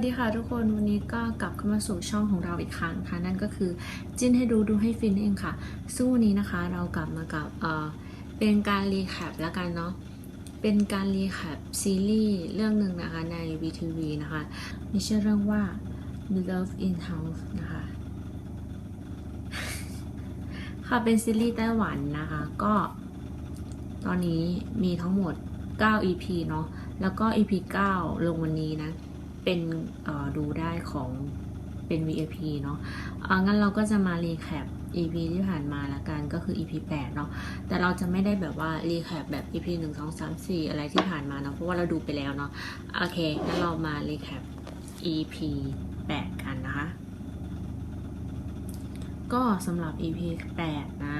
วัสดีค่ะทุกคนวันนี้ก็กลับเข้ามาสู่ช่องของเราอีกครั้งค่ะนั่นก็คือจิ้นให้ดูดูให้ฟินเองค่ะ ซึ่งวันนี้นะคะเรากลับมากับเออเป็นการรีแคปแล้วกันเนาะเป็นการรีแคปซีรีส์เรื่องหนึ่งนะคะใน VTV นะคะมีชื่อเรื่องว่า Love in House นะคะค่ะเป็นซีรีส์ไต้หวันนะคะก็ตอนนี้มีทั้งหมด 9 EP เนาะแล้วก็ EP 9 ลงวันนี้นะ เป็นดูได้ของเป็น VIP เนาะอ่างั้นเราก็จะมารีแคป EP ที่ผ่านมาละกันก็คือ EP 8 เนาะแต่เราจะไม่ได้แบบว่ารีแคปแบบ EP 1 2 3 4 อะไรที่ผ่านมาเนาะเพราะว่าเราดูไปแล้วเนาะโอเคงั้นเรามารีแคป EP 8 กันนะคะ ก็สำหรับ EP 8 นะ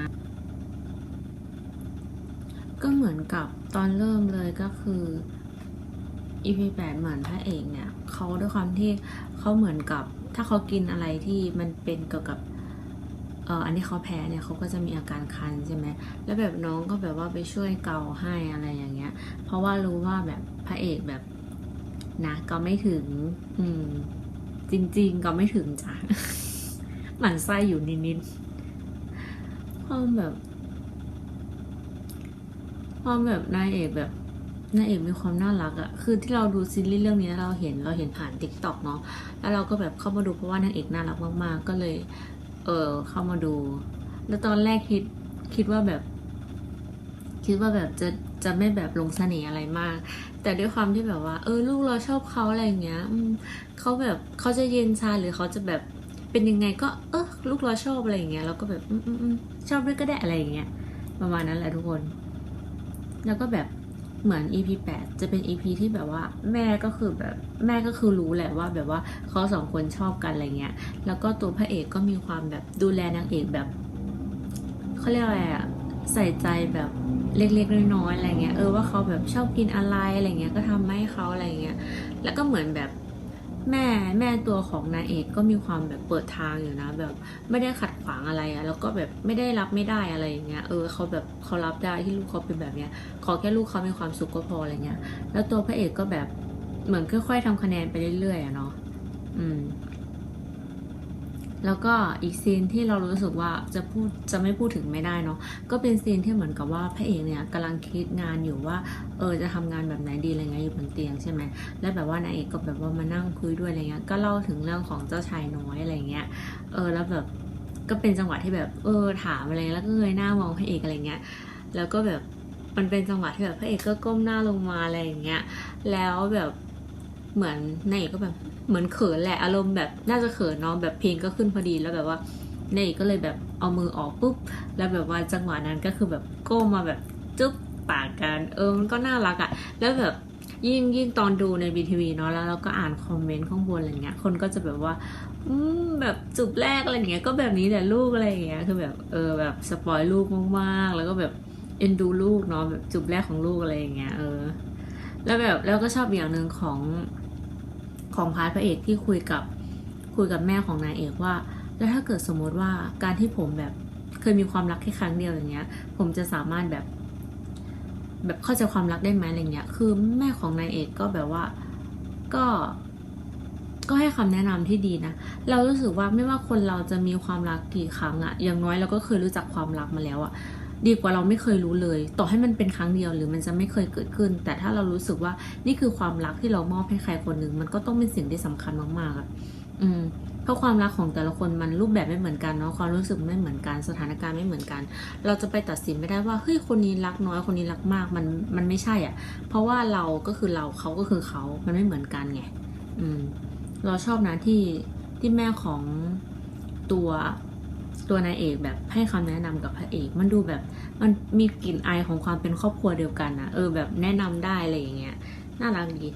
ก็เหมือนกับตอนเริ่มเลยก็คือ EP 8เหมือนพระเอกเนี่ยเขาด้วยความที่เขาเหมือนกับ ถ้าเขากินอะไรที่มันเป็นเกี่ยวกับเอออันที่เขาแพ้เนี่ยเขาก็จะมีอาการคันใช่ไหมแล้วแบบน้องก็แบบว่าไปช่วยเกาให้อะไรอย่างเงี้ย เพราะว่ารู้ว่าแบบพระเอกแบบนะก็ไม่ถึง อืม จริง ๆ ก็ไม่ถึงจ้ะหมันไส้อยู่นิดๆความแบบ ความแบบนายเอกแบบ นายเอกมีความน่ารักอะคือที่เราดูซีรีส์เรื่องนี้เราเห็นเราเห็นผ่านติ๊กต็อกเนาะ แล้วเราก็แบบเข้ามาดูเพราะว่านางเอกน่ารักมากๆ ก็เลย เออเข้ามาดู แล้วตอนแรกคิดคิดว่าแบบ คิดว่าแบบจะจะไม่แบบลงเสน่ห์อะไรมาก แต่ด้วยความที่แบบว่า เออ ลูกเราชอบเขาอะไรอย่างเงี้ยเขาแบบเขาจะเย็นชาหรือเขาจะแบบเป็นยังไงก็ เออลูกเราชอบอะไรอย่างเงี้ยเราก็แบบ อืมอืมชอบด้วยก็ได้อะไรอย่างเงี้ยประมาณนั้นแหละทุกคน แล้วก็แบบ เหมือน EP 8 จะเป็น EP ที่แบบว่าแม่ก็คือแบบแม่ก็คือรู้แหละว่าแบบว่าเขาสองคนชอบกันอะไรเงี้ย แล้วก็ตัวพระเอกก็มีความแบบดูแลนางเอกแบบเขาเรียกอะไรอะใส่ใจแบบเล็กๆน้อยๆอะไรเงี้ยเออว่าเขาแบบชอบกินอะไรอะไรเงี้ยก็ทำให้เขาอะไรเงี้ยแล้วก็เหมือนแบบ แม่แม่ตัวของนางเอกก็มีความแบบเปิดทางอยู่นะ แบบไม่ได้ขัดขวางอะไรอะแล้วก็แบบไม่ได้รับไม่ได้อะไรอย่างเงี้ยเออเขาแบบเขารับได้ที่ลูกเขาเป็นแบบเนี้ย ขอแค่ลูกเขามีความสุขก็พออะไรเงี้ย แล้วตัวพระเอกก็แบบเหมือนค่อยๆทำคะแนนไปเรื่อยๆอะเนาะอืม แล้วก็อีกซีนที่เรารู้สึกว่าจะพูดจะไม่พูดถึงไม่ได้เนาะก็เป็นซีนที่เหมือนกับว่าพระเอกเนี่ยกำลังคิดงานอยู่ว่าเออจะทำงานแบบไหนดีอะไรเงี้ยอยู่บนเตียงใช่ไหมแล้วแบบว่านางเอกก็แบบว่ามานั่งคุยด้วยอะไรเงี้ยก็เล่าถึงเรื่องของเจ้าชายน้อยอะไรเงี้ยเออแล้วแบบก็เป็นจังหวะที่แบบเออถามอะไรแล้วก็เงยหน้ามองพระเอกอะไรเงี้ยแล้วก็แบบมันเป็นจังหวะที่แบบพระเอกก็ก้มหน้าลงมาอะไรอย่างเงี้ยแล้วแบบเหมือนนายเอกก็แบบ เหมือนเขินแหละอารมณ์แบบน่าจะเขินเนาะแบบเพลงก็ขึ้นพอดีแล้วแบบว่าเนยก็เลยแบบเอามือออกปุ๊บ แล้วแบบว่าจังหวะนั้นก็คือแบบก้มมาแบบจุ๊บปากกันเออมันก็น่ารักอะ่ะแล้วแบบยิ่งยิ่งตอนดูในบีทีวีเนาะแล้วเราก็อ่านคอมเมนต์ข้างบนอะไรเงี้ยคนก็จะแบบว่า อืมแบบจุบแรกอะไรเงี้ยก็แบบนี้แหละลูกอะไรอย่างเงี้ยคือแบบเออแบบสปอยลูกมากๆ แล้วก็แบบเอ็นดูลูกเนาะแบบจุบแรกของลูกอะไรอย่างเงี้ยเออ แล้วแบบแล้วก็ชอบอย่างหนึ่งของ ของพาร์ทพระเอกที่คุยกับคุยกับแม่ของนายเอกว่า แล้วถ้าเกิดสมมติว่าการที่ผมแบบเคยมีความรักแค่ครั้งเดียวอย่างเงี้ย ผมจะสามารถแบบ แบบเข้าใจความรักได้ไหมอะไรเงี้ย คือแม่ของนายเอกก็แบบว่าก็ก็ให้คำแนะนำที่ดีนะ เรารู้สึกว่าไม่ว่าคนเราจะมีความรักกี่ครั้งอะอย่างน้อยเราก็เคยรู้จักความรักมาแล้วอะ ดีกว่าเราไม่เคยรู้เลย ต่อให้มันเป็นครั้งเดียวหรือมันจะไม่เคยเกิดขึ้น แต่ถ้าเรารู้สึกว่านี่คือความรักที่เรามอบให้ใครคนหนึ่งมันก็ต้องเป็นสิ่งที่สำคัญมากๆอะอืมเพราะความรักของแต่ละคนมันรูปแบบไม่เหมือนกันเนาะความรู้สึกไม่เหมือนกันสถานการณ์ไม่เหมือนกัน เราจะไปตัดสินไม่ได้ว่าเฮ้ยคนนี้รักน้อยคนนี้รักมากมันมันไม่ใช่อะ เพราะว่าเราก็คือเราเขาก็คือเขามันไม่เหมือนกันไงอืมเราชอบนะที่ที่แม่ของตัว ตัวนายเอกแบบให้คำแนะนำกับพระเอก มันดูแบบมันมีกลิ่นอายของความเป็นครอบครัวเดียวกันนะเออแบบแนะนำได้อะไรอย่างเงี้ยน่ารักดี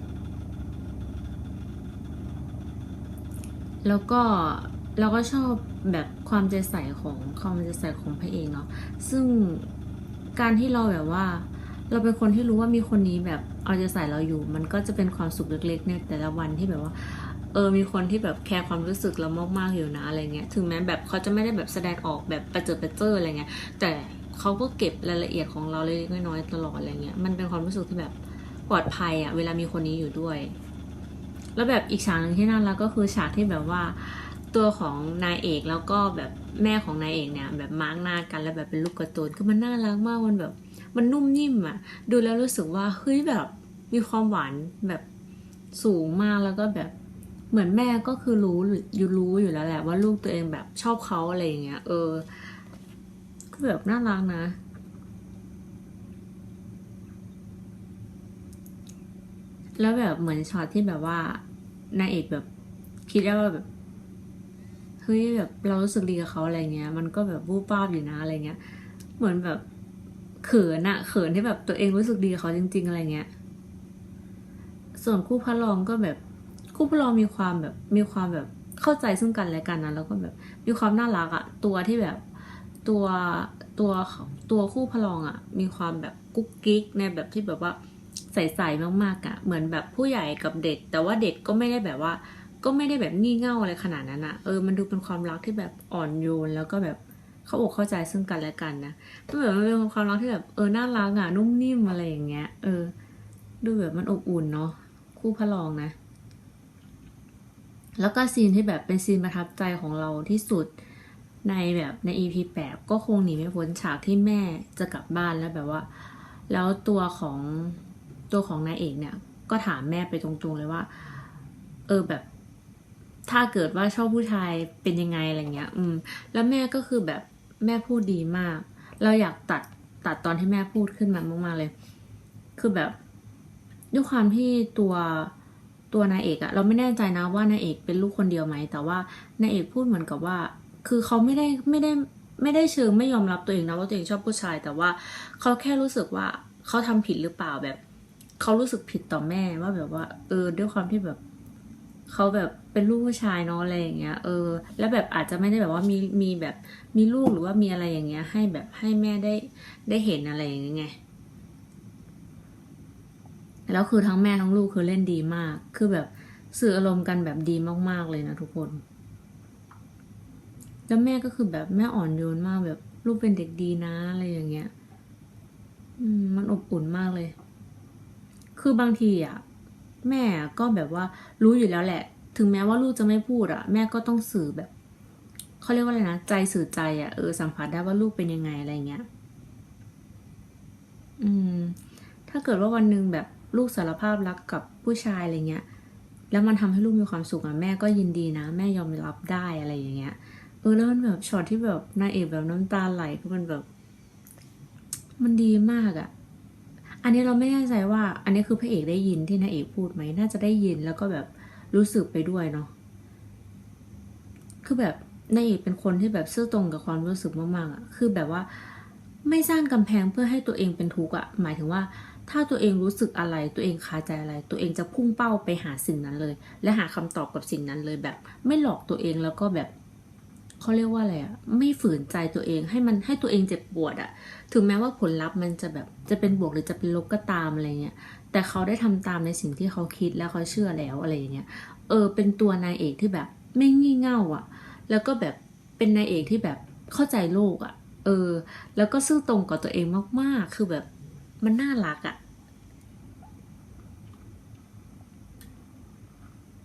แล้วก็เราก็ชอบแบบความใจใสของความใจใสของพระเอกเนาะซึ่งการที่เราแบบว่า เราเป็นคนที่รู้ว่ามีคนนี้แบบเอาใจใส่เราอยู่ มันก็จะเป็นความสุขเล็กๆในแต่ละวันที่แบบว่า เออ มีคนที่แบบแคร์ความรู้สึกเรามากๆอยู่นะอะไรเงี้ย ถึงแม้แบบเขาจะไม่ได้แบบแสดงออกแบบประเจิดประเจออะไรเงี้ย แต่เขาก็เก็บรายละเอียดของเราเล็กๆน้อยๆตลอดอะไรเงี้ย มันเป็นความรู้สึกที่แบบปลอดภัยอะเวลามีคนนี้อยู่ด้วย แล้วแบบอีกฉากหนึ่งที่น่ารักก็คือฉากที่แบบว่าตัวของนายเอกแล้วก็แบบแม่ของนายเอกเนี่ย แบบมาร์กหน้ากันแล้วแบบเป็นลูกกร์ตูนคือมันน่ารักมากมันแบบ มันนุ่มนิ่มอะดูแล้วรู้สึกว่าเฮ้ยแบบมีความหวานแบบสูงมากแล้วก็แบบ เหมือนแม่ก็คือรู้อยู่รู้อยู่แล้วแหละว่าลูกตัวเองแบบชอบเขาอะไรอย่างเงี้ย เออก็แบบน่ารักนะแล้วแบบเหมือนช็อตที่แบบว่านายเอกแบบคิดได้ว่าแบบเฮ้ยแบบเรารู้สึกดีกับเขาอะไรเงี้ย มันก็แบบวูบป้าบอยู่นะอะไรเงี้ย เหมือนแบบเขินอะเขินที่แบบตัวเองรู้สึกดีกับเขาจริง ๆ อะไรเงี้ย ส่วนคู่พระรองก็แบบ คู่พระรองมีความแบบมีความแบบเข้าใจซึ่งกันและกันนะแล้วก็แบบมีความน่ารักอะตัวที่แบบตัวตัวตัวคู่พระรองอะมีความแบบกุ๊กกิ๊กในแบบที่แบบว่าใสๆมากๆอะเหมือนแบบผู้ใหญ่กับเด็ก แต่ว่าเด็กก็ไม่ได้แบบว่า ก็ไม่ได้แบบงี่เง่าอะไรขนาดนั้นอะเออมันดูเป็นความรักที่แบบอ่อนโยนแล้วก็แบบเขาอกเข้าใจซึ่งกันและกันนะมันแบบมันเป็นความรักที่แบบเออน่ารักอะนุ่มนิ่มอะไรอย่างเงี้ย เออ ดูแบบมันอบอุ่นเนาะคู่พระรองนะ แล้วก็ซีนที่แบบเป็นซีนประทับใจของเราที่สุดในแบบใน EP แปดก็คงหนีไม่พ้นฉากที่แม่จะกลับบ้านแล้วแบบว่า แล้วตัวของตัวของนายเอกเนี่ย ก็ถามแม่ไปตรงๆเลยว่า เออแบบ ถ้าเกิดว่าชอบผู้ชายเป็นยังไงอะไรเงี้ย อืม แล้วแม่ก็คือแบบแม่พูดดีมาก เราอยากตัดตัดตอนที่แม่พูดขึ้นมามากๆเลย คือแบบด้วยความที่ตัว ตัวนายเอกอะเราไม่แน่ใจนะว่านายเอกเป็นลูกคนเดียวไหม แต่ว่านายเอกพูดเหมือนกับว่า คือเขาไม่ได้ไม่ได้ไม่ได้เชิงไม่ยอมรับตัวเองนะว่าตัวเองชอบผู้ชาย แต่ว่าเขาแค่รู้สึกว่าเขาทำผิดหรือเปล่าแบบเขารู้สึกผิดต่อแม่ว่าแบบว่า เออ ด้วยความที่แบบเขาแบบเป็นลูกผู้ชายเนาะอะไรอย่างเงี้ย เออ แล้วแบบอาจจะไม่ได้แบบว่ามีมีแบบมีลูกหรือว่ามีอะไรอย่างเงี้ย ให้แบบให้แม่ได้ได้เห็นอะไรอย่างเงี้ย แล้วคือทั้งแม่ทั้งลูกคือเล่นดีมาก คือแบบสื่ออารมณ์กันแบบดีมากๆเลยนะทุกคน แล้วแม่ก็คือแบบแม่อ่อนโยนมากแบบลูกเป็นเด็กดีนะอะไรอย่างเงี้ยมมันอบอุ่นมากเลย คือบางทีอะ แม่ก็แบบว่ารู้อยู่แล้วแหละ ถึงแม้ว่าลูกจะไม่พูดอะ แม่ก็ต้องสื่อแบบเขาเรียกว่าอะไรนะใจสื่อใจอะเออสัมผัสได้ว่าลูกเป็นยังไงอะไรเงี้ย อืม ถ้าเกิดว่าวันหนึ่งแบบ ลูกสารภาพรักกับผู้ชายอะไรเงี้ย แล้วมันทำให้ลูกมีความสุขอะแม่ก็ยินดีนะ แม่ยอมรับได้อะไรอย่างเงี้ยเออแล้วมันแบบช็อตที่แบบนายเอกแบบน้ำตาไหลคือมันแบบ มันดีมากอะอันนี้เราไม่แน่ใจว่า อันนี้คือพระเอกได้ยินที่นายเอกพูดไหมน่าจะได้ยินแล้วก็แบบรู้สึกไปด้วยเนาะคือแบบนายเอกเป็นคนที่แบบซื่อตรงกับความรู้สึกมากๆอะคือแบบว่าไม่สร้างกำแพงเพื่อให้ตัวเองเป็นทุกข์อะหมายถึงว่า ถ้าตัวเองรู้สึกอะไรตัวเองคาใจอะไร ตัวเองจะพุ่งเป้าไปหาสิ่งนั้นเลย และหาคำตอบกับสิ่งนั้นเลยแบบ ไม่หลอกตัวเองแล้วก็แบบเขาเรียกว่าอะไรอะไม่ฝืนใจตัวเองให้มันให้ตัวเองเจ็บปวดอะถึงแม้ว่าผลลัพธ์มันจะแบบจะเป็นบวกหรือจะเป็นลบก็ตามอะไรเงี้ยแต่เขาได้ทำตามในสิ่งที่เขาคิดแล้วเขาเชื่อแล้วอะไรอย่างเงี้ยเออ เป็นตัวนายเอกที่แบบ ไม่งี่เง่าอะแล้วก็แบบเป็นนายเอกที่แบบเข้าใจโลกอะเออ แล้วก็ซื่อตรงกับตัวเองมากๆ คือแบบ มันน่ารักอะ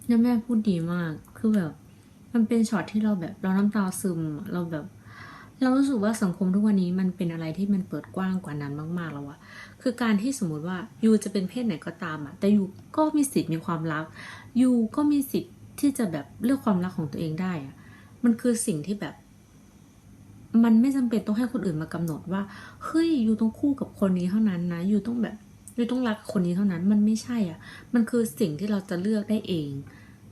แล้วแม่พูดดีมาก คือแบบ มันเป็นช็อตที่เราแบบเราน้ำตาซึม เราแบบ เรารู้สึกว่าสังคมทุกวันนี้มันเป็นอะไรที่มันเปิดกว้างกว่านั้นมากๆแล้วอะคือการที่สมมติว่ายูจะเป็นเพศไหนก็ตามอะแต่ยูก็มีสิทธิ์มีความรักยูก็มีสิทธิ์ที่จะแบบเลือกความรักของตัวเองได้อะมันคือสิ่งที่แบบ มันไม่จำเป็นต้องให้คนอื่นมากำหนดว่าเฮ้ยอยู่ต้องคู่กับคนนี้เท่านั้นนะอยู่ต้องแบบอยู่ต้องรักคนนี้เท่านั้น มันไม่ใช่อะ มันคือสิ่งที่เราจะเลือกได้เอง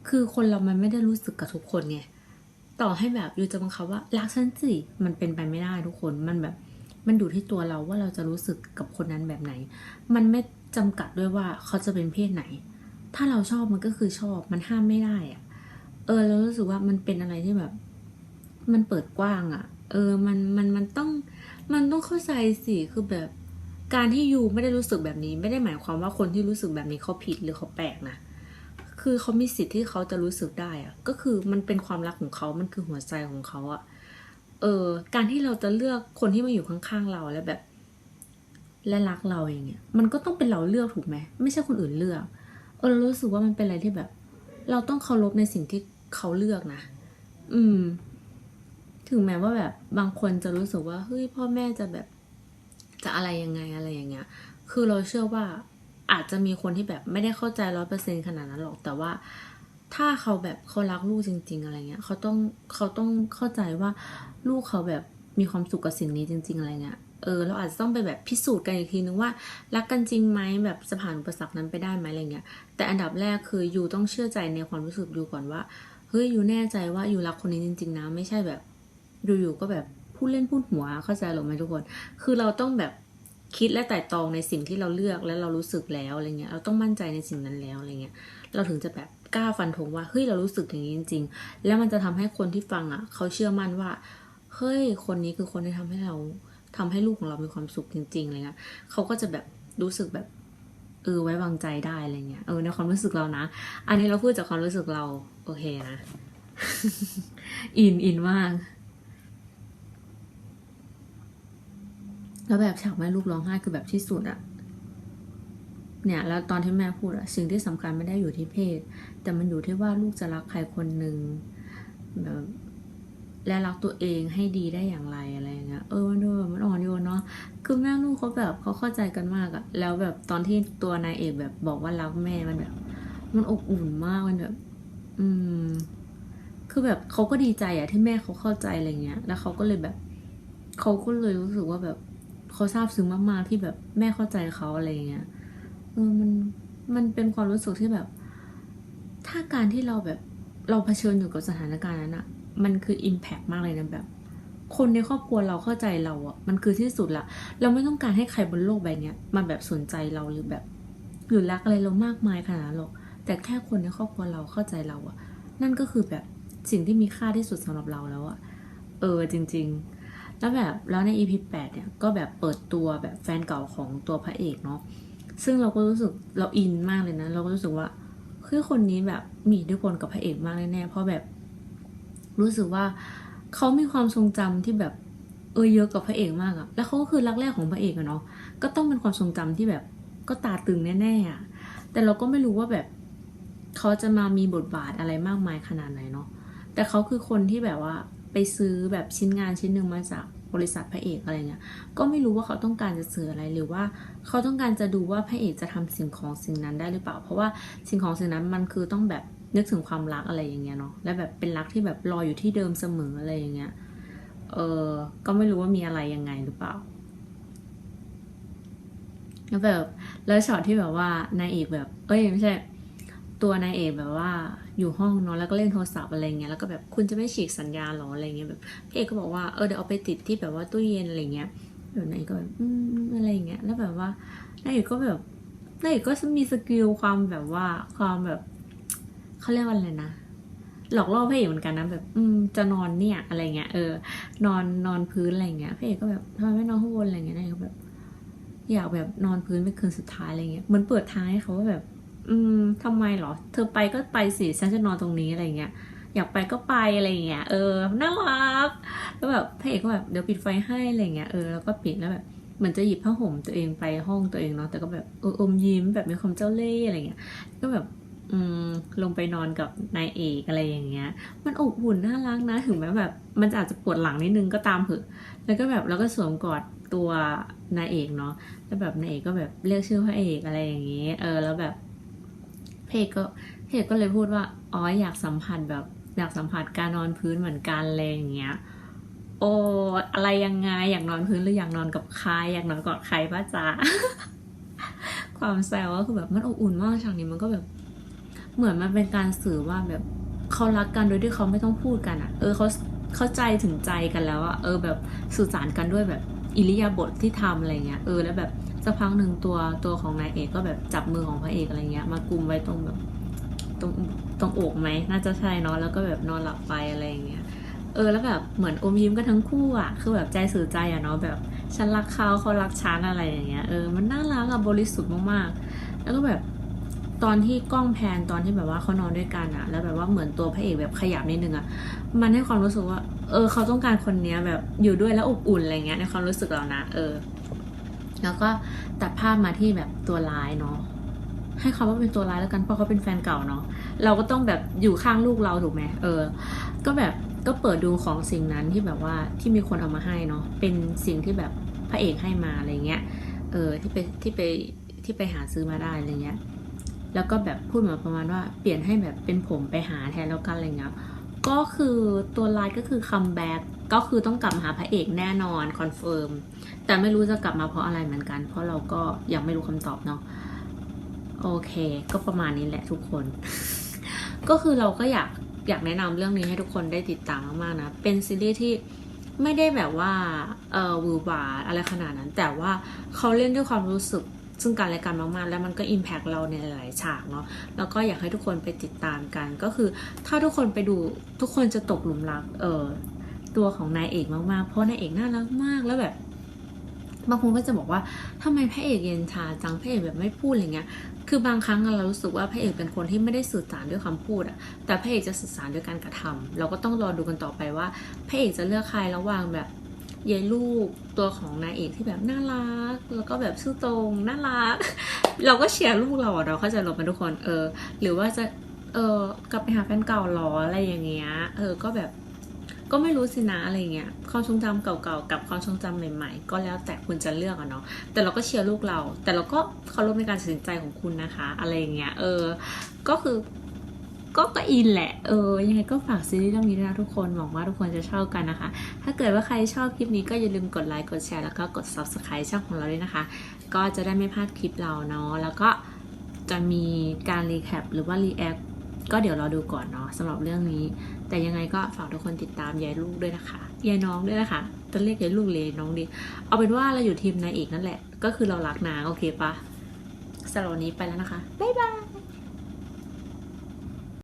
คือคนเรามันไม่ได้รู้สึกกับทุกคนไงต่อให้แบบอยู่จะบังคับว่ารักฉันสิมันเป็นไปไม่ได้ทุกคนมันแบบมันอยู่ที่ตัวเราว่าเราจะรู้สึกกับคนนั้นแบบไหน มันไม่จำกัดด้วยว่าเขาจะเป็นเพศไหน ถ้าเราชอบมันก็คือชอบ มันห้ามไม่ได้อะเออเรารู้สึกว่ามันเป็นอะไรที่แบบ มันเปิดกว้างอะ่ะ เออมันมันมันต้องมันต้องเข้าใจสิคือแบบการที่ยูไม่ได้รู้สึกแบบนี้ ไม่ได้หมายความว่าคนที่รู้สึกแบบนี้เขาผิดหรือเขาแปลกนะคือเขามีสิทธิ์ที่เขาจะรู้สึกได้อะก็คือมันเป็นความรักของเขามันคือหัวใจของเขาอะเออการที่เราจะเลือกคนที่มาอยู่ข้างๆเราแล้วแบบ และรักเราอย่างเงี้ยมันก็ต้องเป็นเราเลือกถูกไหมไม่ใช่คนอื่นเลือก เออเรารู้สึกว่ามันเป็นอะไรที่แบบ เราต้องเคารพในสิ่งที่เขาเลือกนะ อืม ถึงแม้ว่าแบบบางคนจะรู้สึกว่าเฮ้ยพ่อแม่จะแบบจะอะไรยังไงอะไรอย่างเงี้ย คือเราเชื่อว่าอาจจะมีคนที่แบบไม่ได้เข้าใจร้อยเปอร์เซ็นขนาดนั้นหรอก แต่ว่าถ้าเขาแบบเขารักลูกจริง ๆ อะไรเงี้ยเขาต้องเขาต้องเข้าใจว่าลูกเขาแบบมีความสุขกับสิ่งนี้จริง ๆ อะไรเงี้ยเออเราอาจจะต้องไปแบบพิสูจน์กันอีกทีนึงว่า รักกันจริงไหมแบบจะผ่านอุปสรรคนั้นไปได้ไหมอะไรเงี้ย แต่อันดับแรกคือยูต้องเชื่อใจในความรู้สึกยูก่อนว่าเฮ้ยยูแน่ใจว่ายูรักคนนี้จริง ๆ นะ ไม่ใช่แบบ อยู่ๆก็แบบพูดเล่นพูดหัวเข้าใจหรือไม่ทุกคน คือเราต้องแบบคิดและไต่ตองในสิ่งที่เราเลือกและเรารู้สึกแล้วอะไรเงี้ย เราต้องมั่นใจในสิ่งนั้นแล้วอะไรเงี้ย เราถึงจะแบบกล้าฟันธงว่าเฮ้ยเรารู้สึกอย่างนี้จริง ๆ แล้วมันจะทำให้คนที่ฟังอะ เขาเชื่อมั่นว่าเฮ้ยคนนี้คือคนที่ทำให้เราทำให้ลูกของเรามีความสุขจริงๆอะไรเงี้ยเขาก็จะแบบรู้สึกแบบเออไว้วางใจได้อะไรเงี้ยเออในความรู้สึกเรานะ อันนี้เราพูดจากความรู้สึกเราโอเคนะ อินอินมาก แล้วแบบฉากแม่ลูกร้องไห้คือแบบที่สุดอะเนี่ยแล้วตอนที่แม่พูดอะสิ่งที่สำคัญไม่ได้อยู่ที่เพศ แต่มันอยู่ที่ว่าลูกจะรักใครคนหนึ่งแบบและรักตัวเองให้ดีได้อย่างไรอะไรเงี้ยเออมันดูแบบมันอ่อนโยนเนาะคือแม่ลูกเขาแบบเขาเข้าใจกันมากอะแล้วแบบตอนที่ตัวนายเอกแบบบอกว่ารักแม่มันแบบ มันอบอุ่นมากมันแบบ อืม คือแบบเขาก็ดีใจอะที่แม่เขาเข้าใจอะไรเงี้ย แล้วเขาก็เลยแบบเขาก็เลยรู้สึกว่าแบบ เขาซาบซึ้งมากๆที่แบบแม่เข้าใจเขาอะไรเงี้ยเออมันมันเป็นความรู้สึกที่แบบ ถ้าการที่เราแบบเราเผชิญอยู่กับสถานการณ์นั้นอะมันคืออิมแพกมากเลยนะแบบ คนในครอบครัวเราเข้าใจเราอะมันคือที่สุดละเราไม่ต้องการให้ใครบนโลกใบนี้มาแบบสนใจเราหรือแบบหรือรักอะไรเรามากมายขนาดหรอกแต่แค่คนในครอบครัวเราเข้าใจเราอะนั่นก็คือแบบสิ่งที่มีค่าที่สุดสำหรับเราแล้วอะเออจริง ๆ แล้วแบบแล้วใน EP 8เนี่ยก็แบบเปิดตัวแบบแฟนเก่าของตัวพระเอกเนาะซึ่งเราก็รู้สึกเราอินมากเลยนะ เราก็รู้สึกว่าคือคนนี้แบบมีอิทธิพลกับพระเอกมากแน่ๆเพราะแบบรู้สึกว่าเขามีความทรงจำที่แบบเออเยอะกับพระเอกมากอะแล้วเขาก็คือรักแรกของพระเอกอะเนาะก็ต้องเป็นความทรงจำที่แบบก็ตาตึงแน่ๆอะแต่เราก็ไม่รู้ว่าแบบเขาจะมามีบทบาทอะไรมากมายขนาดไหนเนาะแต่เขาคือคนที่แบบว่า ไปซื้อแบบชิ้นงานชิ้นหนึ่งมาจากบริษัทพระเอกอะไรเงี้ย ก็ไม่รู้ว่าเขาต้องการจะสื่ออะไรหรือว่าเขาต้องการจะดูว่าพระเอกจะทำสิ่งของสิ่งนั้นได้หรือเปล่า เพราะว่าสิ่งของสิ่งนั้นมันคือต้องแบบนึกถึงความรักอะไรอย่างเงี้ยเนาะ และแบบเป็นรักที่แบบรออยู่ที่เดิมเสมออะไรอย่างเงี้ย เออก็ไม่รู้ว่ามีอะไรยังไงหรือเปล่าแล้วแบบแล้วช็อตที่แบบว่านายเอกแบบ เอ้ยไม่ใช่ ตัวนายเอกแบบว่าอยู่ห้องนอนแล้วก็เล่นโทรศัพท์อะไรเงี้ยแล้วก็แบบคุณจะไม่ฉีกสัญญาหรออะไรเงี้ยแบบพี่เอกก็บอกว่าเออเดี๋ยวเอาไปติดที่แบบว่าตู้เย็นอะไรเงี้ยแบบนายก็แบบอืมอะไรเงี้ยแล้วแบบว่านายเอกก็แบบนายเอกก็มีสกิลความแบบว่าความแบบเขาเรียกว่าอะไรนะหลอกล่อพระเอกเหมือนกันนะแบบ อืมจะนอนเนี่ยอะไรเงี้ยเออนอนนอนพื้นอะไรเงี้ยพระเอกก็แบบทำไมไม่นอนข้างบนอะไรเงี้ยนายก็แบบ อยากแบบนอนพื้นเป็นคืนสุดท้ายอะไรเงี้ยเหมือนเปิดทายให้เขาว่าแบบ อืมทำไมเหรอ เธอไปก็ไปสิฉันจะนอนตรงนี้อะไรเงี้ยอยากไปก็ไปอะไรเงี้ยเออน่ารักแล้วแบบพระเอกก็แบบเดี๋ยวปิดไฟให้อะไรเงี้ยเออแล้วก็ปิดแล้วแบบเหมือนจะหยิบผ้าห่มตัวเองไปห้องตัวเองเนาะแต่ก็แบบเอออมยิ้มแบบมีความเจ้าเล่ห์อะไรเงี้ยก็แบบอืมลงไปนอนกับนายเอกอะไรอย่างเงี้ย มันอบอุ่นน่ารักนะถึงแม้แบบ มันอาจจะปวดหลังนิดนึงก็ตามเถอะแล้วก็แบบแล้วก็สวมกอดตัวนายเอกเนาะแล้วแบบนายเอกก็แบบเรียกชื่อพระเอกอะไรอย่างเงี้ยเออแล้วแบบ เพกก็เพกก็เลยพูดว่าอ๋ออยากสัมผัสแบบอยากสัมผัสการนอนพื้นเหมือนกันอะไรอย่างเงี้ย โอ้อะไรยังไงอยากนอนพื้นหรืออยากนอนกับใครอยากนอนกอดใครป้าจ๊ะความแซวก็คือแบบมันอบอุ่นมากฉากนี้มันก็แบบ เหมือนมันเป็นการสื่อว่าแบบเขารักกันโดยที่เขาไม่ต้องพูดกันอะ่ะ เออเขาเข้าใจถึงใจกันแล้วอะ่ะเออแบบสื่อสารกันด้วยแบบอิริยาบถที่ทำอะไรเงี้ยเออแล้วแบบ สักพักหนึ่งตัวตัวของนายเอกก็แบบจับมือของพระเอกอะไรเงี้ย มากุมไว้ตรงแบบตรงตรงอกไหมน่าจะใช่เนาะแล้วก็แบบนอนหลับไปอะไรอย่างเงี้ยเออแล้วแบบเหมือนอมยิ้มกันทั้งคู่อะคือแบบใจสื่อใจอะเนาะแบบฉันรักเขาเขารักฉันอะไรอย่างเงี้ยเออมันน่ารักอะบริสุทธิ์มากๆ แล้วก็แบบตอนที่กล้องแพนตอนที่แบบว่าเขานอนด้วยกันอะแล้วแบบว่าเหมือนตัวพระเอกแบบขยับนิดนึงอะมันให้ความรู้สึกว่า เออ เขาต้องการคนเนี้ยแบบอยู่ด้วยแล้วอบอุ่นอะไรเงี้ยในความรู้สึกเรานะ เออ แล้วก็ตัดภาพมาที่แบบตัวร้ายเนาะให้เขาว่าเป็นตัวร้ายแล้วกันเพราะเขาเป็นแฟนเก่าเนาะเราก็ต้องแบบอยู่ข้างลูกเราถูกไหมเออ ก็แบบก็เปิดดูของสิ่งนั้นที่แบบว่าที่มีคนเอามาให้เนาะเป็นสิ่งที่แบบพระเอกให้มาอะไรเงี้ยเออที่ไปที่ไปที่ไปหาซื้อมาได้อะไรเงี้ยแล้วก็แบบพูดมือนประมาณว่าเปลี่ยนให้แบบเป็นผมไปหาแทนแล้วกันอะไรเงี้ยก็คือตัวลน์ก็คือคัมแบ็ก ก็คือต้องกลับมาหาพระเอกแน่นอนคอนเฟิร์มแต่ไม่รู้จะกลับมาเพราะอะไรเหมือนกัน เพราะเราก็ยังไม่รู้คำตอบเนาะโอเค ก็ประมาณนี้แหละทุกคน ก็คือเราก็อยากอยากแนะนำเรื่องนี้ให้ทุกคนได้ติดตามมากๆนะ เป็นซีรีส์ที่ไม่ได้แบบว่าเออวือหวาอะไรขนาดนั้น แต่ว่าเขาเล่นด้วยความรู้สึกซึ่งกันและกันมากๆ แล้วมันก็อิมแพกเราในหลายๆฉากเนาะ แล้วก็อยากให้ทุกคนไปติดตามกัน ก็คือถ้าทุกคนไปดูทุกคนจะตกหลุมรัก เออ ตัวของนายเอกมากๆ เพราะนายเอกน่ารักมากแล้วแบบบางคนก็จะบอกว่าทำไมพระเอกเย็นชาจังพระเอกแบบไม่พูดอะไรเงี้ย คือบางครั้งเรารู้สึกว่าพระเอกเป็นคนที่ไม่ได้สื่อสารด้วยคำพูดอะแต่พระเอกจะสื่อสารด้วยการกระทำเราก็ต้องรอดูกันต่อไปว่าพระเอกจะเลือกใครระหว่างแบบยายลูกตัวของนายเอกที่แบบน่ารัก แล้วก็แบบซื่อตรงน่ารัก เราก็เชียร์ลูกเราอะเราเข้าใจเราเป็นทุกคนเออ หรือว่าจะเออกลับไปหาแฟนเก่าหรออะไรอย่างเงี้ยเออก็แบบ ก็ไม่รู้สินะอะไรเงี้ยความทรงจำเก่าๆกับความทรงจำใหม่ๆ ก็แล้วแต่คุณจะเลือกอะเนาะแต่เราก็เชียร์ลูกเรา แต่เราก็เคารพในการตัดสินใจของคุณนะคะ อะไรเงี้ยเออ ก็คือก็ก็อินแหละ เออ ยังไงก็ฝากซีรีส์เรื่องนี้ด้วยนะทุกคน หวังว่าทุกคนจะชอบกันนะคะ ถ้าเกิดว่าใครชอบคลิปนี้ก็อย่าลืมกดไลค์ กดแชร์ แล้วก็กด subscribe ช่องของเราด้วยนะคะ ก็จะได้ไม่พลาดคลิปเราเนาะ แล้วก็จะมีการรีแคปหรือว่ารีแอคก็เดี๋ยวเราดูก่อนเนาะสำหรับเรื่องนี้ แต่ยังไงก็ฝากทุกคนติดตามยายลูกด้วยนะคะยายน้องด้วยนะคะจะเรียกยายลูกเลยน้องดี เอาเป็นว่าเราอยู่ทีมนายเอกนั่นแหละ ก็คือเรารักนาโอเคปะสำหรับวันนี้ไปแล้วนะคะบ๊ายบาย